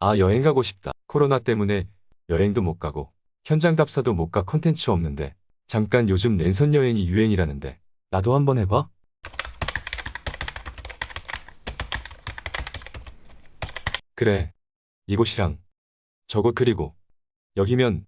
아, 여행 가고 싶다. 코로나 때문에 여행도 못 가고 현장 답사도 못 가 컨텐츠 없는데 잠깐 요즘 랜선 여행이 유행이라는데 나도 한번 해봐. 그래. 이곳이랑 저곳 그리고 여기면